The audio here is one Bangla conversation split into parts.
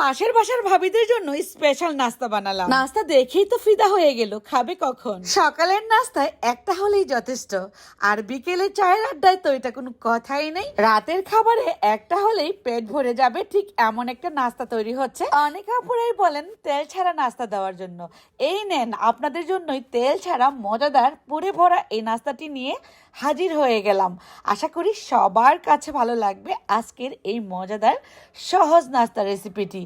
পাশের বাসার ভাবিদের জন্য স্পেশাল নাস্তা বানালাম। নাস্তা দেখেই তো ফিদা হয়ে গেল। খাবে কখন? সকালের নাস্তায় একটা হলেই যথেষ্ট। আর বিকেলে চায়ের আড্ডায় তো এটা কোনো কথাই নেই। রাতের খাবারে একটা হলেই পেট ভরে যাবে। ঠিক এমন একটা নাস্তা তৈরি হচ্ছে। অনেক আপুরাই বলেন তেল ছাড়া নাস্তা দেওয়ার জন্য। এই নেন আপনাদের জন্যই তেল ছাড়া মজাদার পুরে ভরা এই নাস্তাটি নিয়ে হাজির হয়ে গেলাম। আশা করি সবার কাছে ভালো লাগবে আজকের এই মজাদার সহজ নাস্তা রেসিপিটি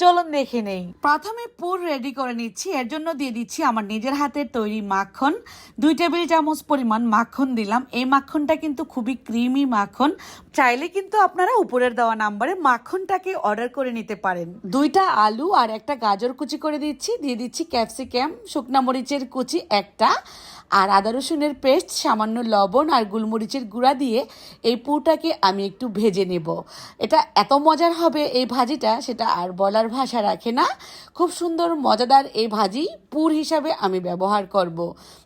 চলুন দেখে নেই। প্রথমে পুর রেডি করে নিচ্ছি। এর জন্য দিয়ে দিচ্ছি আমার নিজের হাতের তৈরি মাখন। দুই টেবিল চামচ পরিমাণ মাখন দিলাম। এই মাখনটা কিন্তু খুবই ক্রিমি মাখন। চাইলে কিন্তু আপনারা উপরের দেওয়া নাম্বারে মাখনটাকে অর্ডার করে নিতে পারেন। দুইটা আলু আর একটা গাজর কুচি করে দিচ্ছি। দিয়ে দিচ্ছি ক্যাপসিকাম শুকনা মরিচের কুচি একটা আর আদা রসুনের পেস্ট সামান্য লবণ আর গোলমরিচের গুঁড়া দিয়ে এই পুরটাকে আমি একটু ভেজে নেব। এটা এত মজার হবে এই ভাজিটা, সেটা আর বলার ভাষা রাখে না। খুব সুন্দর, মজাদার এই ভাজি পুর হিসাবে আমি ব্যবহার করব।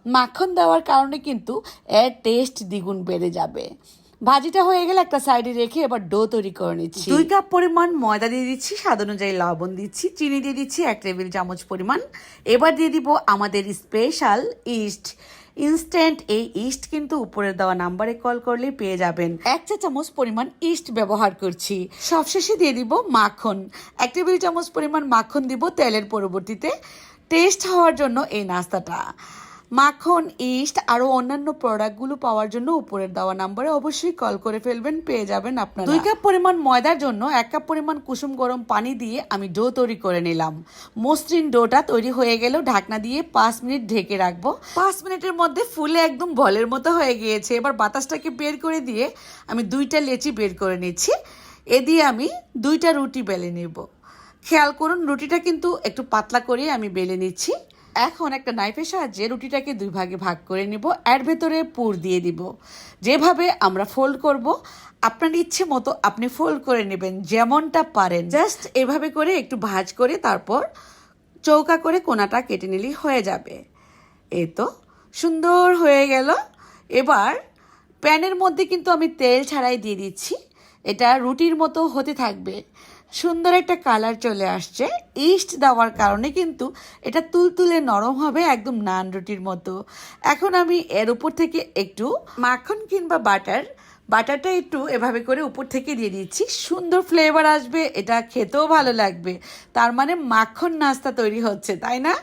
মাখন দেওয়ার কারণে কিন্তু এর টেস্ট দ্বিগুণ বেড়ে যাবে। ভাজিটা হয়ে গেলে একটা সাইডে রেখে এবার ডো তৈরি করে নিচ্ছি। দুই কাপ পরিমাণ ময়দা দিয়ে দিচ্ছি, স্বাদ অনুযায়ী লবণ দিচ্ছি, চিনি দিয়ে দিচ্ছি, এক টেবিল চামচ পরিমাণ। এবার দিয়ে দিব আমাদের স্পেশাল ইস্ট ইনস্ট্যান্ট এই ইস্ট কিন্তু উপরের দেওয়া নাম্বারে কল করলে পেয়ে যাবেন। এক চা চামচ পরিমাণ ইস্ট ব্যবহার করছি। সবশেষে দিয়ে দিব মাখন। এক টেবিল চামচ পরিমাণ মাখন দিব তেলের পরবর্তীতে। টেস্ট হওয়ার জন্য এই নাস্তাটা। মাখন, ইস্ট আরও অন্যান্য প্রোডাক্টগুলো পাওয়ার জন্য উপরের দেওয়া নাম্বারে অবশ্যই কল করে ফেলবেন, পেয়ে যাবেন আপনারা। দুই কাপ পরিমাণ ময়দার জন্য এক কাপ পরিমাণ কুসুম গরম পানি দিয়ে আমি ডো তৈরি করে নিলাম। মসৃণ ডোটা তৈরি হয়ে গেল ঢাকনা দিয়ে পাঁচ মিনিট ঢেকে রাখব। পাঁচ মিনিটের মধ্যে ফুলে একদম বলের মতো হয়ে গিয়েছে। এবার বাতাসটাকে বের করে দিয়ে আমি দুইটা লেচি বের করে নিচ্ছি। এ দিয়ে আমি দুইটা রুটি বেলে নেব। খেয়াল করুন, রুটিটা কিন্তু একটু পাতলা করে আমি বেলে নিচ্ছি। এখন একটা নাইফের সাহায্যে রুটিটাকে দুই ভাগে ভাগ করে নেব। এর ভেতরে পুর দিয়ে দিব। যেভাবে আমরা ফোল্ড করব আপনার ইচ্ছে মতো আপনি ফোল্ড করে নেবেন যেমনটা পারেন। জাস্ট এভাবে করে একটু ভাজ করে তারপর চৌকা করে কোনাটা কেটে নিলেই হয়ে যাবে। এ তো সুন্দর হয়ে গেল। এবার প্যানের মধ্যে কিন্তু আমি তেল ছাড়াই দিয়ে দিচ্ছি। এটা রুটির মতো হতে থাকবে। সুন্দর একটা কালার চলে আসছে। ইস্ট দেওয়ার কারণে কিন্তু এটা তুলতুলে নরম হবে, একদম নান রুটির মতো। এখন আমি এর উপর থেকে একটু মাখন কিংবা বাটার, বাটারটা একটু এভাবে করে উপর থেকে দিয়ে দিচ্ছি। সুন্দর ফ্লেভার আসবে, এটা খেতেও ভালো লাগবে। তার মানে মাখন নাস্তা তৈরি হচ্ছে, তাই না?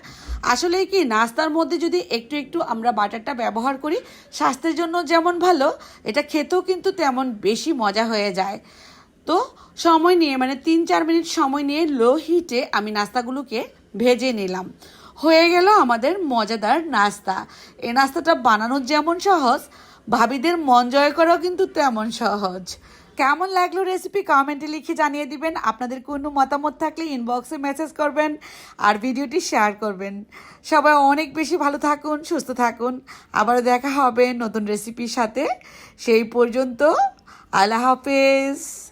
আসলে কি, নাস্তার মধ্যে যদি একটু একটু আমরা বাটারটা ব্যবহার করি, স্বাস্থ্যের জন্য যেমন ভালো, এটা খেতেও কিন্তু তেমন বেশি মজা হয়ে যায়। তো সময় নিয়ে মানে তিন, চার মিনিট সময় নিয়ে লো হিটে আমি নাস্তাগুলোকে ভেজে নিলাম। হয়ে গেল আমাদের মজাদার নাস্তা। এই নাস্তাটা বানানো যেমন সহজ, ভাবিদের মন জয় করাও কিন্তু তেমন সহজ। কেমন লাগল রেসিপি কমেন্টে লিখে জানিয়ে দিবেন। আপনাদের কোনো মতামত থাকলে ইনবক্সে মেসেজ করবেন আর ভিডিওটি শেয়ার করবেন। সবাই অনেক বেশি ভালো থাকুন, সুস্থ থাকুন। আবারও দেখা হবে নতুন রেসিপির সাথে। সেই পর্যন্ত আল্লাহ হাফেজ।